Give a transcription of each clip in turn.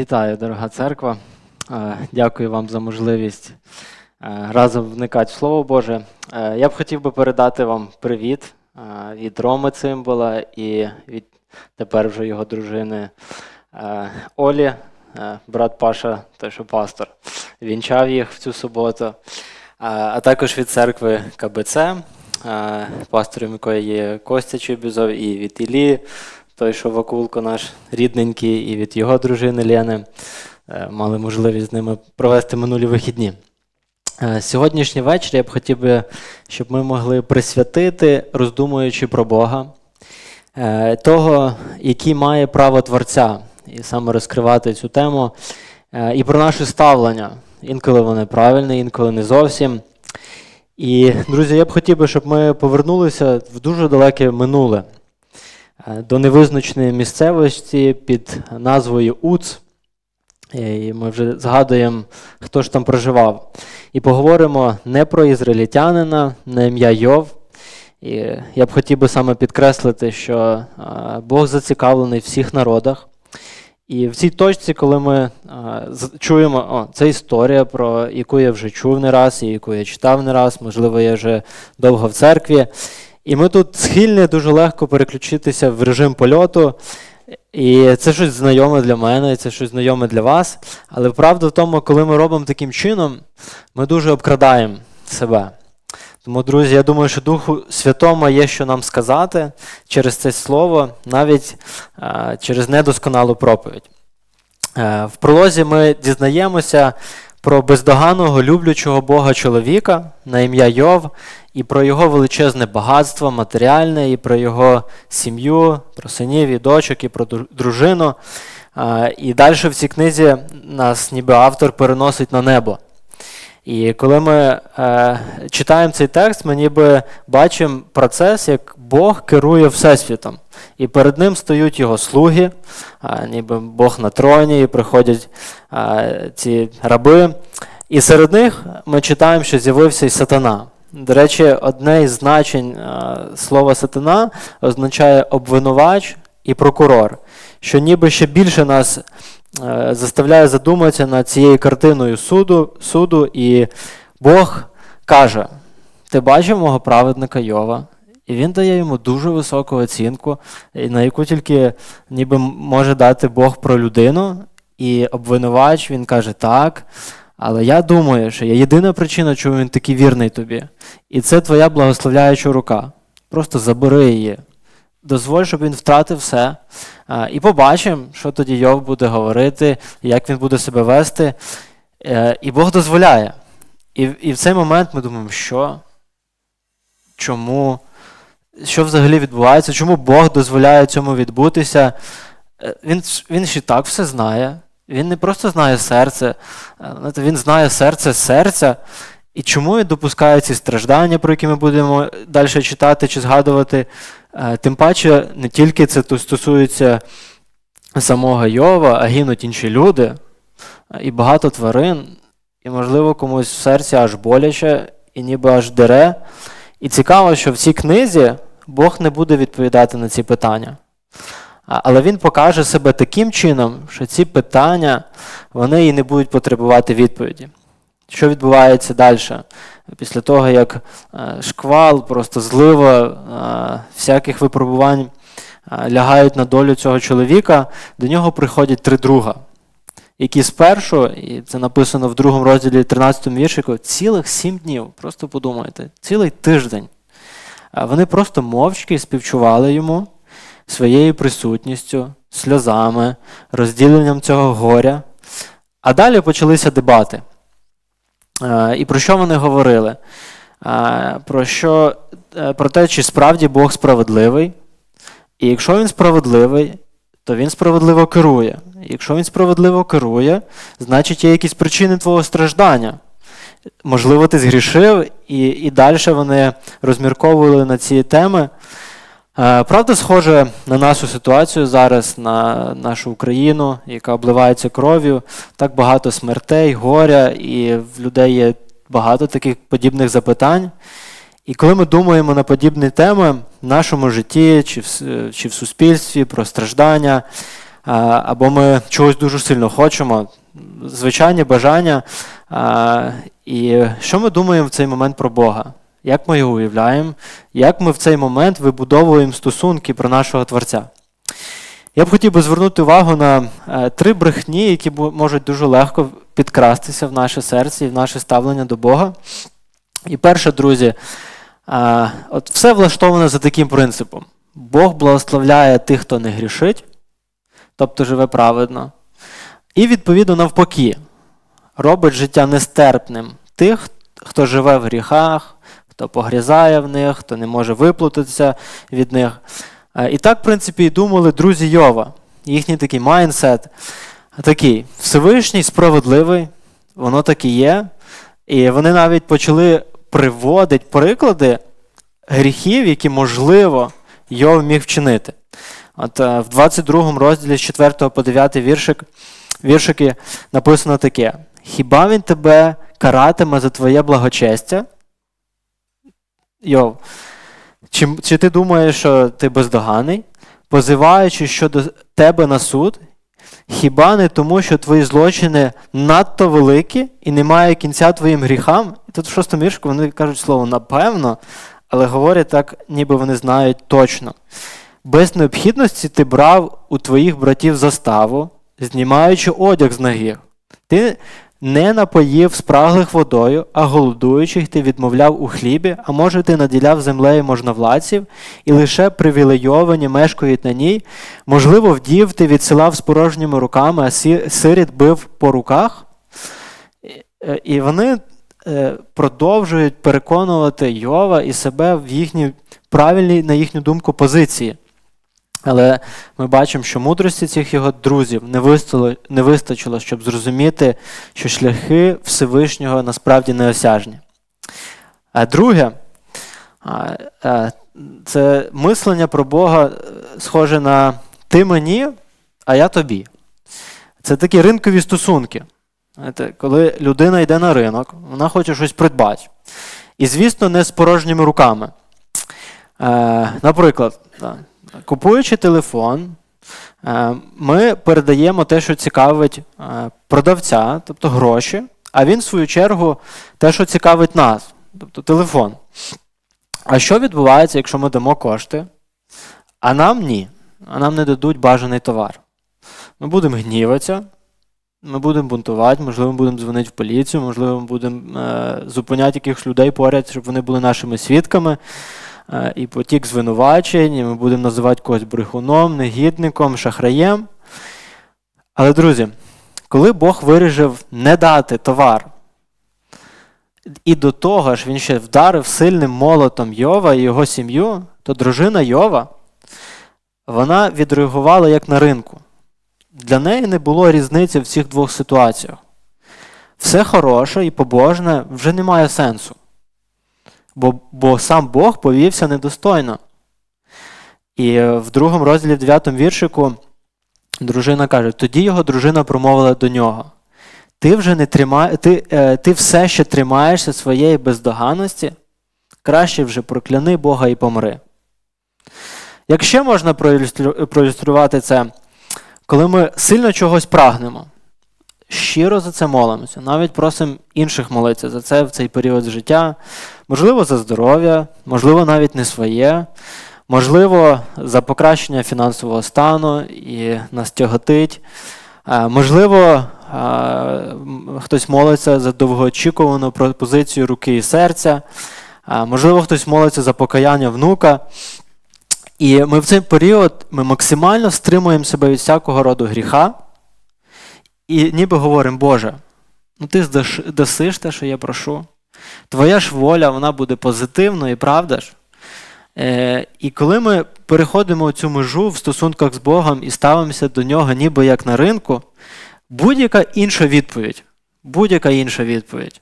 Вітаю, дорога церква. Е, Дякую вам за можливість е, разом вникати в Слово Боже. Е, Я б хотів би передати вам привіт від Роми Цимбола і від тепер вже його дружини Олі, брат Паша, той, що пастор, вінчав їх в цю суботу, а також від церкви КБЦ, пастором якої є Костя Чубізов, і від Іллі, той, що Вакулко наш рідненький, і від його дружини Лени. Е, Мали можливість з ними провести минулі вихідні. Е, Сьогоднішній вечір я б хотів би, щоб ми могли присвятити, роздумуючи про Бога, е, того, який має право Творця, і саме розкривати цю тему, і про наше ставлення. Інколи вони правильні, інколи не зовсім. І, друзі, я б хотів би, щоб ми повернулися в дуже далеке минуле до невизначеної місцевості під назвою Уц. І ми вже згадуємо, хто ж там проживав. І поговоримо не про ізраїльтянина, на ім'я Йов. І я б хотів би саме підкреслити, що е, Бог зацікавлений в всіх народах. І в цій точці, коли ми е, чуємо, о, це історія, про яку я вже чув не раз, і яку я читав не раз, можливо, я вже довго в церкві. І ми тут схильні дуже легко переключитися в режим польоту. І це щось знайоме для мене, і це щось знайоме для вас. Але правда в тому, коли ми робимо таким чином, ми дуже обкрадаємо себе. Тому, друзі, я думаю, що Духу Святому є що нам сказати через це слово, навіть е, через недосконалу проповідь. Е, в пролозі ми дізнаємося про бездоганного люблячого Бога чоловіка на ім'я Йов, і про його величезне багатство матеріальне, і про його сім'ю, про синів і дочок, і про дружину. І далі в цій книзі нас ніби автор переносить на небо. І коли ми е, читаємо цей текст, ми ніби бачимо процес, як Бог керує Всесвітом. І перед ним стоять його слуги, ніби Бог на троні, і приходять ці раби. І серед них ми читаємо, що з'явився і сатана. До речі, одне із значень слова сатана означає обвинувач і прокурор, що ніби ще більше нас е, заставляє задуматися над цією картиною суду, суду, і Бог каже: Ти бачив мого праведника Йова? І він дає йому дуже високу оцінку, на яку тільки ніби може дати Бог про людину. І обвинувач він каже так. Але я думаю, що є єдина причина, чому він такий вірний тобі. І це твоя благословляюча рука. Просто забери її. Дозволь, щоб він втратив все. І побачимо, що тоді Йов буде говорити, як він буде себе вести. Е, І Бог дозволяє. І, і в цей момент ми думаємо, що? Чому? Що взагалі відбувається? Чому Бог дозволяє цьому відбутися? Е, Він, він і так все знає. Він не просто знає серце, е, він знає серце серця. І чому він допускає ці страждання, про які ми будемо далі читати чи згадувати? Е, Тим паче, не тільки це стосується самого Йова, а гинуть інші люди і багато тварин, і, можливо, комусь в серці аж боляче, і ніби аж дере. І цікаво, що в цій книзі Бог не буде відповідати на ці питання. Але він покаже себе таким чином, що ці питання вони і не будуть потребувати відповіді. Що відбувається далі? Після того, як е, шквал, просто злива е, всяких випробувань е, лягають на долю цього чоловіка, до нього приходять три друга, які спершу, і це написано в другому розділі 13 віршику, цілих сім днів, просто подумайте, цілий тиждень. Вони просто мовчки співчували йому своєю присутністю, сльозами, розділенням цього горя. А далі почалися дебати. І про що вони говорили? Про, що, е, про те, чи справді Бог справедливий. І якщо він справедливий, то він справедливо керує. І Якщо він справедливо керує, значить є якісь причини твого страждання. Можливо, ти згрішив, і, і далі вони розмірковували на ці теми. Е, Правда, схоже на нашу ситуацію зараз, на нашу Україну, яка обливається кров'ю, так багато смертей, горя, і в людей є багато таких подібних запитань. І коли ми думаємо на подібні теми в нашому житті чи в, чи в суспільстві про страждання, або ми чогось дуже сильно хочемо, звичайні бажання. І що ми думаємо в цей момент про Бога? Як ми його уявляємо, як ми в цей момент вибудовуємо стосунки про нашого Творця? Я б хотів би звернути увагу на е, три брехні, які можуть дуже легко підкрастися в наше серце і в наше ставлення до Бога. І перше, друзі, е, от все влаштоване за таким принципом: Бог благословляє тих, хто не грішить, тобто живе праведно. І, відповідно, навпаки, робить життя нестерпним тих, хто живе в гріхах, хто погрязає в них, хто не може виплутатися від них. Е, І так, в принципі, і думали друзі Йова. Їхній такий майндсет такий Всевишній, справедливий, воно так і є. І вони навіть почали приводити приклади гріхів, які, можливо, Йов міг вчинити. От е, в 22 розділі з 4 по 9 віршик, віршики написано таке: Хіба він тебе каратиме за твоє благочестя? Йов, чи, чи ти думаєш, що ти бездоганий, позиваючи щодо тебе на суд, хіба не тому, що твої злочини надто великі і немає кінця твоїм гріхам? І тут в шостому віршку вони кажуть слово напевно, але говорять так, ніби вони знають точно. Без необхідності ти брав у твоїх братів заставу, знімаючи одяг з ноги. Ти не напоїв спраглих водою, а голодуючих ти відмовляв у хлібі, а може ти наділяв землею можновладців, і лише привілейовані мешкають на ній. Можливо, вдів ти відсилав з порожніми руками, а сиріт бив по руках. І- е, вони е, продовжують переконувати Йова і себе в їхній правильній, на їхню думку, позиції. Але ми бачимо, що мудрості цих його друзів не вистачило, не вистачило, щоб зрозуміти, що шляхи Всевишнього насправді неосяжні. А друге, це мислення про Бога е, схоже на ти мені, а я тобі. Це такі ринкові стосунки. Знаєте, коли людина йде на ринок, вона хоче щось придбати. І, звісно, не з порожніми руками. Е, наприклад, купуючи телефон, е, ми передаємо те, що цікавить е, продавця, тобто гроші, а він, в свою чергу, те, що цікавить нас, тобто телефон. А що відбувається, якщо ми дамо кошти, а нам ні, а нам не дадуть бажаний товар? Ми будемо гніватися, ми будемо бунтувати, можливо, ми будемо дзвонити в поліцію, можливо, ми будемо е, зупиняти якихось людей поряд, щоб вони були нашими свідками. Е, і потік звинувачень, і ми будемо називати когось брехуном, негідником, шахраєм. Але, друзі, коли Бог вирішив не дати товар, і до того ж він ще вдарив сильним молотом Йова і його сім'ю, то дружина Йова, вона відреагувала як на ринку. Для неї не було різниці в цих двох ситуаціях. Все хороше і побожне вже не має сенсу. Бо, бо сам Бог повівся недостойно. І в другому розділі, в 9 віршику, дружина каже: тоді його дружина промовила до нього: Ти вже не тримає, ти, е, ти все ще тримаєшся своєї бездоганності, краще вже прокляни Бога і помри. Як ще можна проілюструвати це, коли ми сильно чогось прагнемо, щиро за це молимося, навіть просимо інших молитися за це в цей період життя, можливо, за здоров'я, можливо, навіть не своє, можливо, за покращення фінансового стану і нас тяготить. Е, Можливо, е, хтось молиться за довгоочікувану пропозицію руки і серця, Е, можливо, хтось молиться за покаяння внука. І ми в цей період ми максимально стримуємо себе від всякого роду гріха, і ніби говоримо, Боже, ну ти здаш, те, що я прошу. Твоя ж воля, вона буде позитивною, правда ж? Е, і коли ми переходимо цю межу в стосунках з Богом і ставимося до нього ніби як на ринку, будь-яка інша відповідь, будь-яка інша відповідь,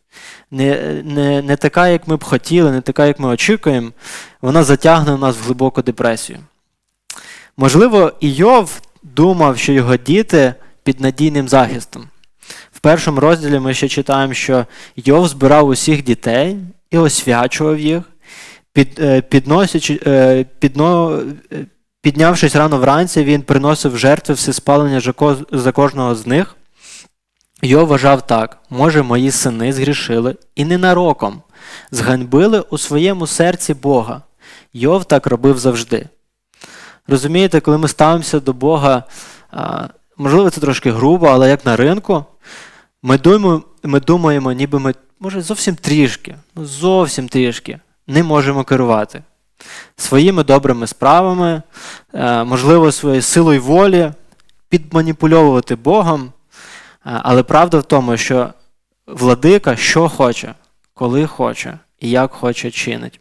не, не, не така, як ми б хотіли, не така, як ми очікуємо, вона затягне нас в глибоку депресію. Можливо, Іов думав, що його діти під надійним захистом. В першому розділі ми ще читаємо, що Йов збирав усіх дітей і освячував їх, під, е, підносячи, е, підно, е, піднявшись рано вранці, він приносив жертви всеспалення за кожного з них. Йов вважав так: може, мої сини згрішили і ненароком зганьбили у своєму серці Бога. Йов так робив завжди. Розумієте, коли ми ставимося до Бога, можливо, це трошки грубо, але як на ринку, ми думаємо, ми думаємо, ніби ми, може, зовсім трішки, ну зовсім трішки не можемо керувати своїми добрими справами, е, можливо, своєю силою волі, підманіпульовувати Богом. Е, Але правда в тому, що владика що хоче, коли хоче і як хоче чинить.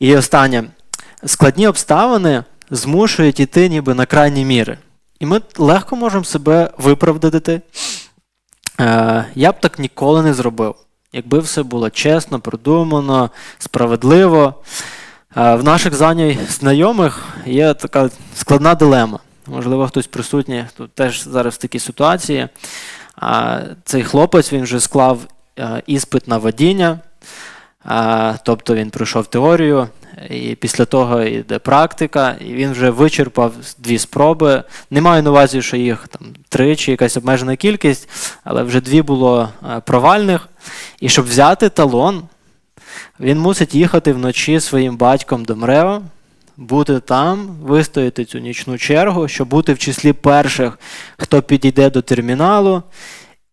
І останнє. Складні обставини змушують іти ніби на крайні міри. І ми легко можемо себе виправдати. Е, Я б так ніколи не зробив, якби все було чесно, продумано, справедливо. Е, В наших заня- знайомих є така складна дилема. Можливо, хтось присутній тут теж зараз в такій ситуації. А, Цей хлопець він вже склав е, іспит на водіння, а, тобто він пройшов теорію, і після того йде практика, і він вже вичерпав дві спроби. Не маю на увазі, що їх там три чи якась обмежена кількість, але вже дві було е, провальних. І щоб взяти талон, він мусить їхати вночі своїм батьком до МРЕО, бути там, вистояти цю нічну чергу, щоб бути в числі перших, хто підійде до терміналу.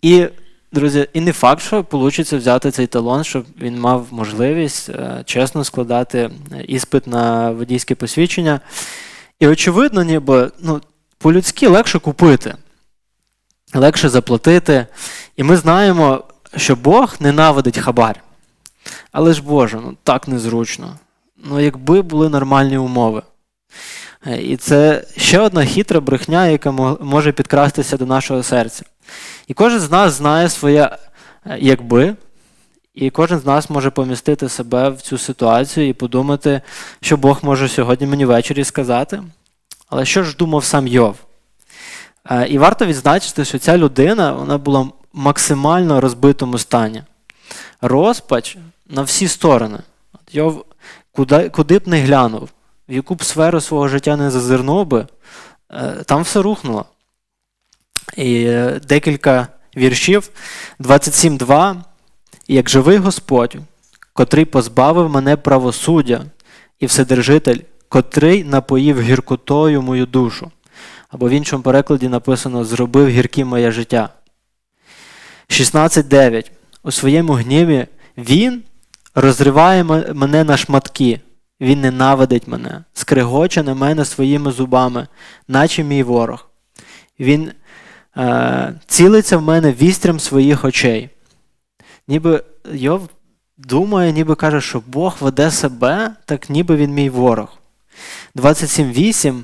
І, друзі, і не факт, що вийде взяти цей талон, щоб він мав можливість е, чесно складати іспит на водійське посвідчення. І очевидно, ніби ну, по-людськи легше купити, легше заплатити. І ми знаємо, що Бог ненавидить хабар. Але ж Боже, ну так незручно. Ну, якби були нормальні умови. Е, І це ще одна хитра брехня, яка може підкрастися до нашого серця. І кожен з нас знає своє е, якби, і кожен з нас може помістити себе в цю ситуацію і подумати, що Бог може сьогодні мені ввечері сказати. Але що ж думав сам Йов? Е, І варто відзначити, що ця людина вона була в максимально розбитому стані. Розпач на всі сторони. Йов куди, куди б не глянув, в яку б сферу свого життя не зазирнув би, е, там все рухнуло. І е, декілька віршів, 27.2. Як живий Господь, котрий позбавив мене правосуддя, і Вседержитель, котрий напоїв гіркотою мою душу. Або в іншому перекладі написано Зробив гірким моє життя. 16.9. У своєму гніві Він розриває мене на шматки. Він ненавидить мене, скригоче на мене своїми зубами, наче мій ворог. Він цілиться в мене вістрям своїх очей. Ніби Йов думає, ніби каже, що Бог веде себе, так ніби він мій ворог. 27.8.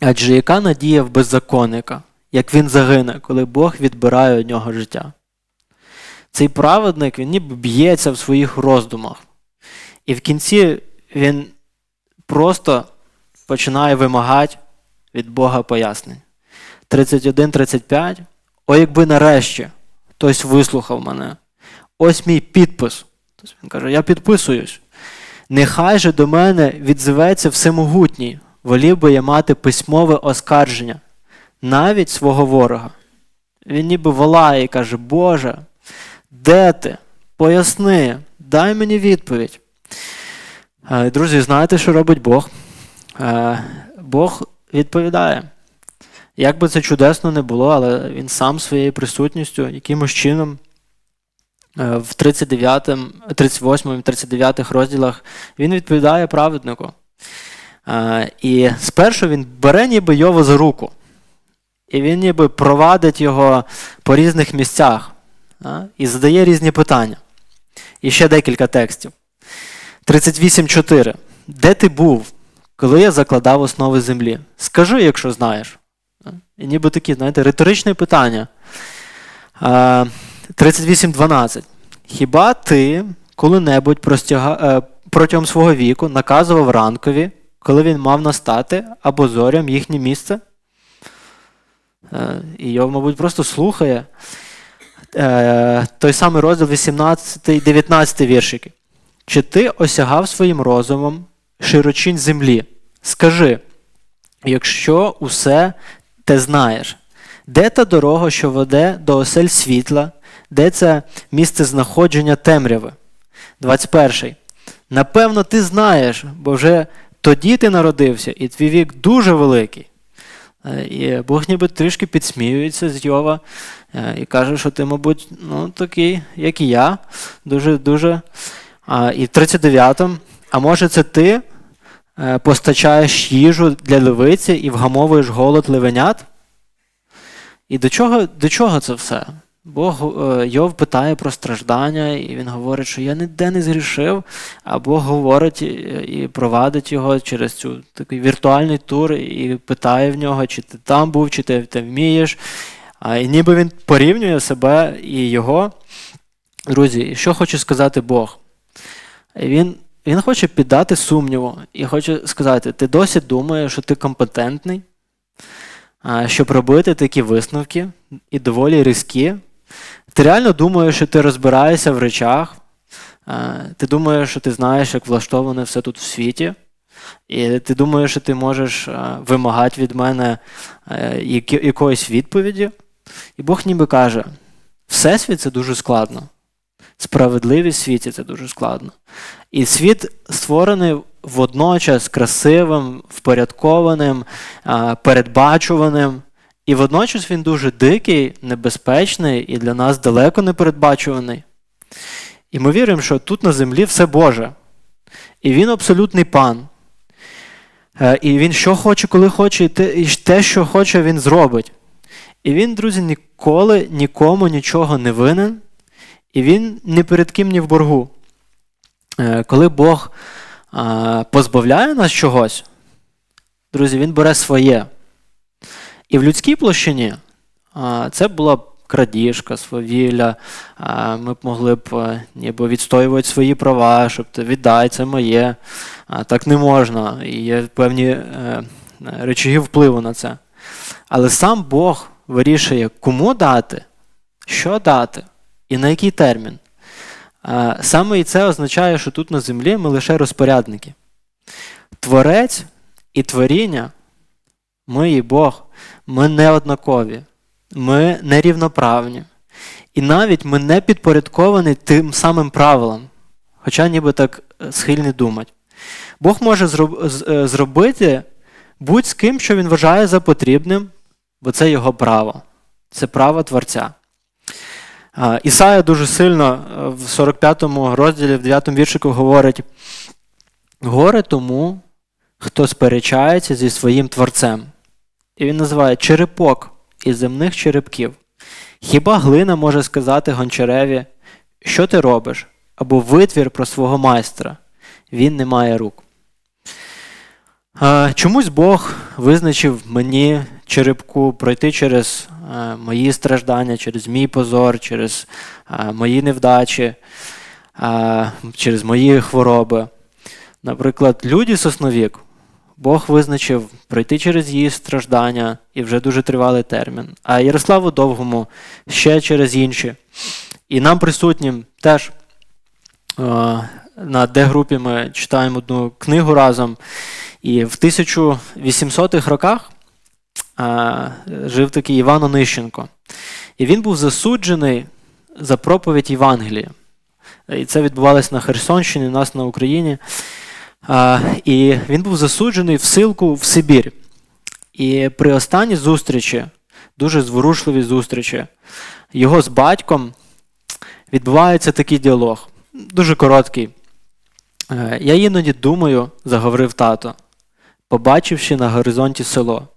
Адже яка надія в беззаконника, як він загине, коли Бог відбирає у нього життя? Цей праведник він ніби б'ється в своїх роздумах. І в кінці він просто починає вимагати від Бога пояснень. 31-35. О, якби нарешті хтось вислухав мене. Ось мій підпис. Тобто він каже: Я підписуюсь. Нехай же до мене відзиветься всемогутній, волів би я мати письмове оскарження, навіть свого ворога. Він ніби волає і каже: Боже, де ти? Поясни, дай мені відповідь. Е, Друзі, знаєте, що робить Бог? Е, Бог відповідає. Як би це чудесно не було, але він сам своєю присутністю, якимось чином е, в 39, 38 39 розділах він відповідає праведнику. Е, І спершу він бере ніби Йова за руку, і він ніби провадить його по різних місцях і задає різні питання. І ще декілька текстів. 38.4. Де ти був, коли я закладав основи землі? Скажи, якщо знаєш. І ніби такі, знаєте, риторичне питання. 38.12. Хіба ти коли-небудь простяга... е, протягом свого віку наказував ранкові, коли він мав настати, або зорям їхнє місце? Е, І його, мабуть, просто слухає. Е, Той самий розділ 18, 19 віршики. Чи ти осягав своїм розумом широчінь землі, Скажи, якщо усе ти знаєш, де та дорога, що веде до осель світла, де це місце знаходження темряви? 21. Напевно, ти знаєш, бо вже тоді ти народився, і твій вік дуже великий. Е, І Бог ніби трішки підсміюється з Йова е, і каже, що ти, мабуть, ну, такий, як і я, дуже, дуже. І в 39-му, а може, це ти постачаєш їжу для левиці і вгамовуєш голод левенят? І до чого, до чого це все? Бог е, Йов питає про страждання, і він говорить, що я ніде не згрішив, а Бог говорить і, і провадить його через цю такий віртуальний тур і питає в нього, чи ти там був, чи ти, ти вмієш. А, і ніби він порівнює себе і його. Друзі, що хоче сказати Бог? Він, він хоче піддати сумніву і хоче сказати: ти досі думаєш, що ти компетентний, щоб робити такі висновки і доволі різкі. Ти реально думаєш, що ти розбираєшся в речах, ти думаєш, що ти знаєш, як влаштоване все тут в світі, і ти думаєш, що ти можеш вимагати від мене якоїсь відповіді. І Бог ніби каже: Всесвіт це дуже складно. Справедливість в світі це дуже складно. І світ створений водночас красивим, впорядкованим, передбачуваним. І водночас він дуже дикий, небезпечний і для нас далеко не передбачуваний. І ми віримо, що тут на землі все Боже. І він абсолютний пан. Е, І він що хоче, коли хоче, і те, і те, що хоче, він зробить. І він, друзі, ніколи нікому нічого не винен, і він ні перед ким ні в боргу. Е, Коли Бог позбавляє нас чогось, друзі, він бере своє. І в людській площині це була б крадіжка, свавілля, ми б могли б ніби відстоювати свої права, щоб віддай, це моє. Так не можна. І є певні е, речаги впливу на це. Але сам Бог вирішує, кому дати, що дати і на який термін. Саме і це означає, що тут на землі ми лише розпорядники. Творець і творіння, ми і Бог, ми не однакові, ми не рівноправні. І навіть ми не підпорядковані тим самим правилам, хоча ніби так е, схильні думати. Бог може е, зробити будь з ким, що він вважає за потрібним, бо це його право, це право Творця. Ісая дуже сильно е, в 45 розділі, в 9 му віршику говорить: горе тому, хто сперечається зі своїм творцем. І він називає черепок із земних черепків. Хіба глина може сказати гончареві, що ти робиш? Або витвір про свого майстра. Він не має рук. Чомусь Бог визначив мені черепку пройти через е, мої страждання, через мій позор, через е, мої невдачі, е, через мої хвороби. Наприклад, Люді Сосновік Бог визначив пройти через її страждання і вже дуже тривалий термін. А Ярославу Довгому ще через інші. І нам присутнім теж на Д-групі ми читаємо одну книгу разом. І в 1800-х роках жив такий Іван Онищенко. І він був засуджений за проповідь Євангелія. І це відбувалося на Херсонщині, у нас на Україні. І він був засуджений в силку в Сибір. І при останній зустрічі, дуже зворушливій зустрічі, його з батьком відбувається такий діалог. Дуже короткий. Е, Я іноді думаю, заговорив тато, побачивши на горизонті село.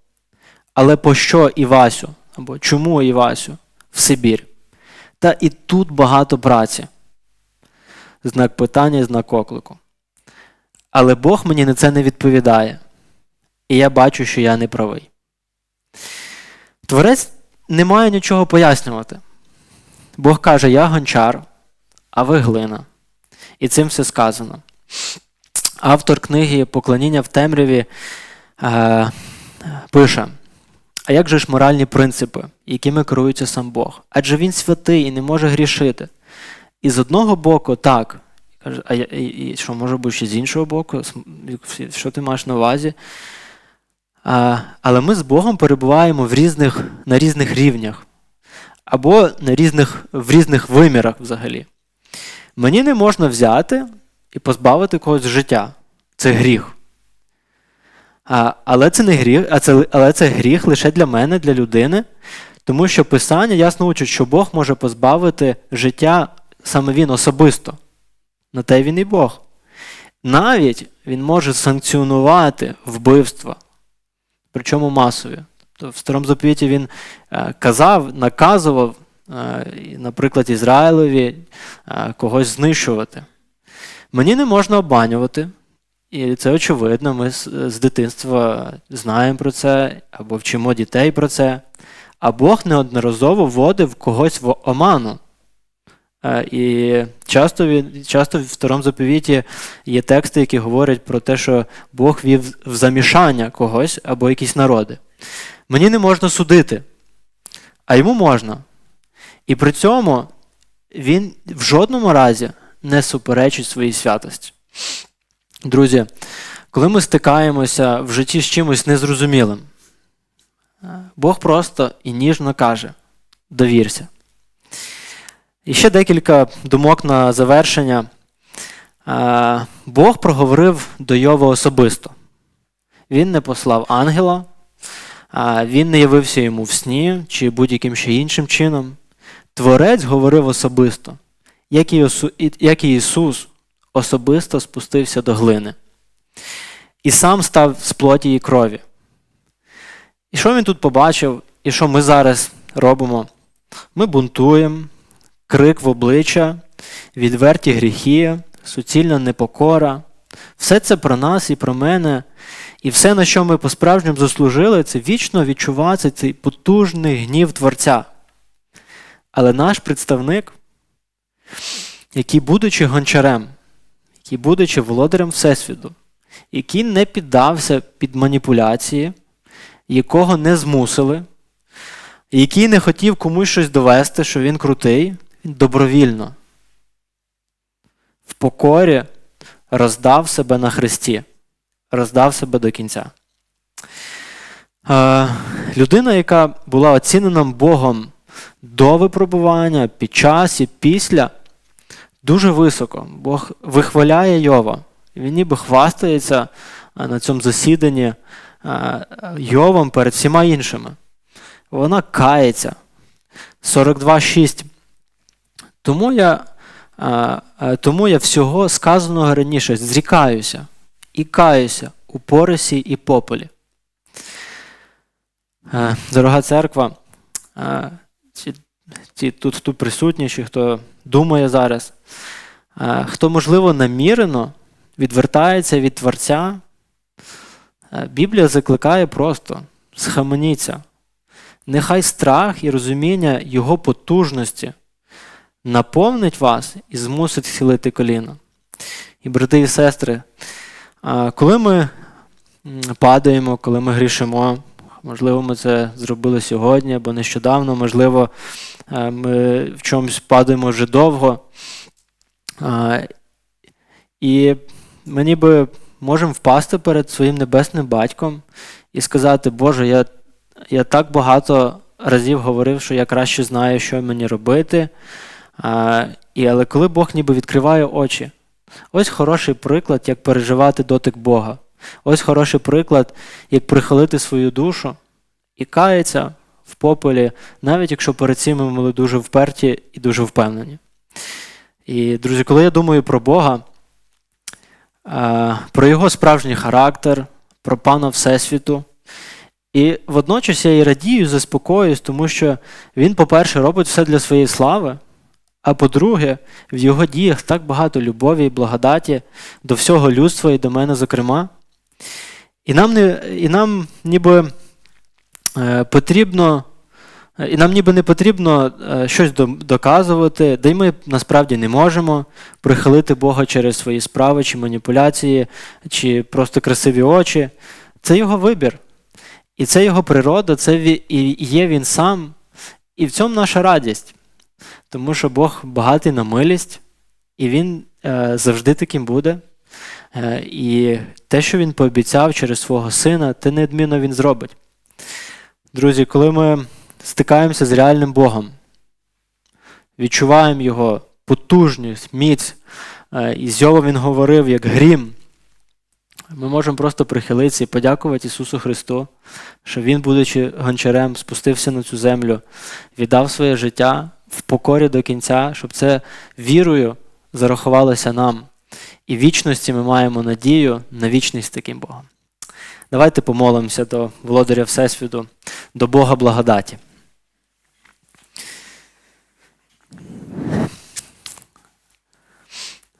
Але пощо Івасю? Або чому Івасю? В Сибір? Та і тут багато праці. Знак питання, і знак оклику. Але Бог мені на це не відповідає. І я бачу, що я не правий. Творець не має нічого пояснювати. Бог каже: Я гончар, а ви глина. І цим все сказано. Автор книги Поклоніння в темряві е, пише: А як же ж моральні принципи, якими керується сам Бог? Адже він святий і не може грішити. І з одного боку, так, а і, і що може бути ще з іншого боку? Що ти маєш на увазі? А, але ми з Богом перебуваємо в різних, на різних рівнях або на різних, в різних вимірах взагалі. Мені не можна взяти і позбавити когось життя. Це гріх. А, але це не гріх, а це, але це гріх лише для мене, для людини, тому що Писання ясно учить, що Бог може позбавити життя саме Він особисто. На те він і Бог. Навіть він може санкціонувати вбивства, причому масові. Тобто в старому заповіті він е, казав, наказував, е, наприклад, Ізраїлеві е, когось знищувати. Мені не можна обманювати, і це очевидно. Ми з, дитинства знаємо про це, або вчимо дітей про це. А Бог неодноразово вводив когось в оману. Е, І часто, часто в старому заповіті є тексти, які говорять про те, що Бог вів в замішання когось або якісь народи. Мені не можна судити, а йому можна. І при цьому він в жодному разі не суперечить своїй святості. Друзі, коли ми стикаємося в житті з чимось незрозумілим, Бог просто і ніжно каже: довірся. І ще декілька думок на завершення. Е, Бог проговорив до Йова особисто. Він не послав ангела, він не явився йому в сні чи будь-яким ще іншим чином. Творець говорив особисто, як і Ісус особисто спустився до глини. І сам став з плоті і крові. І що він тут побачив, і що ми зараз робимо? Ми бунтуємо, крик в обличчя, відверті гріхи, суцільна непокора. Все це про нас і про мене. І все, на що ми по-справжньому заслужили, це вічно відчувати цей потужний гнів Творця. Але наш представник, який, будучи гончарем, який, будучи володарем Всесвіту, який не піддався під маніпуляції, якого не змусили, який не хотів комусь щось довести, що він крутий, він добровільно, в покорі роздав себе на Христі, роздав себе до кінця. Е, людина, яка була оцінена Богом до випробування, під час і після, дуже високо. Бог вихваляє Йова. Він ніби хвастається е, на цьому засіданні е, Йовом перед всіма іншими. Вона кається. 42.6. Тому я, е, тому я всього сказаного раніше зрікаюся і каюся у порисі і пополі. Дорога церква, е, ці тут, тут присутні, чи хто думає зараз, е, хто, можливо, намірено відвертається від Творця, е, Біблія закликає просто схаменіться. Нехай страх і розуміння Його потужності наповнить вас і змусить схилити коліна. І, брати і сестри, коли ми падаємо, коли ми грішимо, можливо, ми це зробили сьогодні або нещодавно, можливо, е, ми в чомусь падаємо вже довго. І ми ніби можемо впасти перед своїм небесним батьком і сказати, Боже, я, я так багато разів говорив, що я краще знаю, що мені робити. А, і, але коли Бог ніби відкриває очі, ось хороший приклад, як переживати дотик Бога. Ось хороший приклад, як прихилити свою душу і кається в попелі, навіть якщо перед цим ми були дуже вперті і дуже впевнені. І, друзі, коли я думаю про Бога, про його справжній характер, про пана Всесвіту, і водночас я і радію, заспокоююсь, тому що він, по-перше, робить все для своєї слави, а по-друге, в його діях так багато любові і благодаті до всього людства і до мене, зокрема. І нам, не, і нам ніби е, потрібно, і нам ніби не потрібно е, щось доказувати, де ми насправді не можемо прихилити Бога через свої справи чи маніпуляції, чи просто красиві очі. Це його вибір. І це його природа, це і є він сам. І в цьому наша радість. Тому що Бог багатий на милість, І він е, завжди таким буде. Е, і те, що він пообіцяв через свого сина, те неодмінно він зробить. Друзі, коли ми стикаємося з реальним Богом, відчуваємо його потужність, міць, е, і з Йова він говорив як грім. Ми можемо просто прихилитися і подякувати Ісусу Христу, що Він, будучи гончарем, спустився на цю землю, віддав своє життя в покорі до кінця, щоб це вірою зарахувалося нам. І в вічності ми маємо надію на вічність таким Богом. Давайте помолимося до володаря Всесвіту, до Бога благодаті.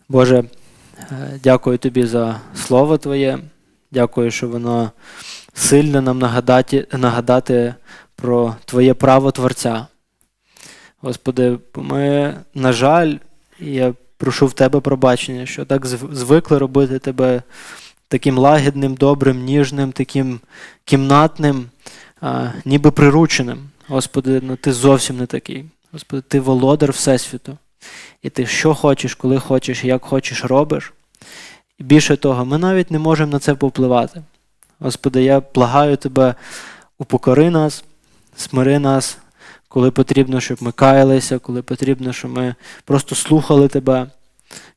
Боже, е, дякую тобі за слово Твоє. Дякую, що воно сильно нам нагадати, нагадати про Твоє право Творця. Господи, ми, на жаль, я прошу в Тебе пробачення, що так звикли робити Тебе таким лагідним, добрим, ніжним, таким кімнатним, ніби прирученим. Господи, ну Ти зовсім не такий. Господи, Ти володар Всесвіту. І ти що хочеш, коли хочеш, як хочеш, робиш. І більше того, ми навіть не можемо на це повпливати. Господи, я благаю Тебе, упокори нас, смири нас, коли потрібно, щоб ми каялися, коли потрібно, щоб ми просто слухали Тебе,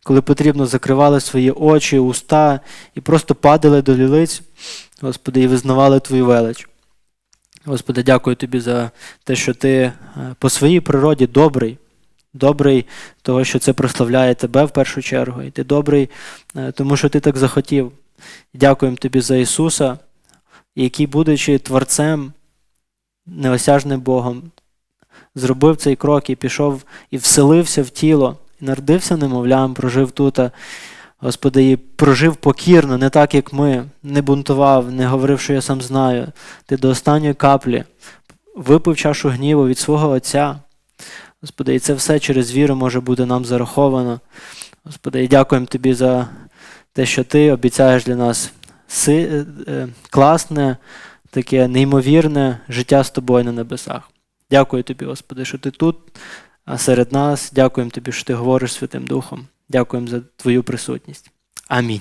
коли потрібно, закривали свої очі, уста і просто падали до лілиць, Господи, і визнавали Твою велич. Господи, дякую Тобі за те, що Ти е, по своїй природі добрий, добрий, того, що це прославляє Тебе в першу чергу, і Ти добрий, е, тому що Ти так захотів. Дякуємо Тобі за Ісуса, який, будучи Творцем, неосяжним Богом, зробив цей крок і пішов і вселився в тіло, і народився немовлям, прожив тут. Господи, і прожив покірно, не так, як ми, не бунтував, не говорив, що я сам знаю. Ти до останньої каплі випив чашу гніву від свого Отця. Господи, і це все через віру може бути нам зараховано. Господи, і дякуємо Тобі за те, що Ти обіцяєш для нас е, е, класне, таке неймовірне життя з тобою на небесах. Дякую Тобі, Господи, що Ти тут серед нас. Дякуємо Тобі, що Ти говориш Святим Духом. Дякуємо за Твою присутність. Амінь.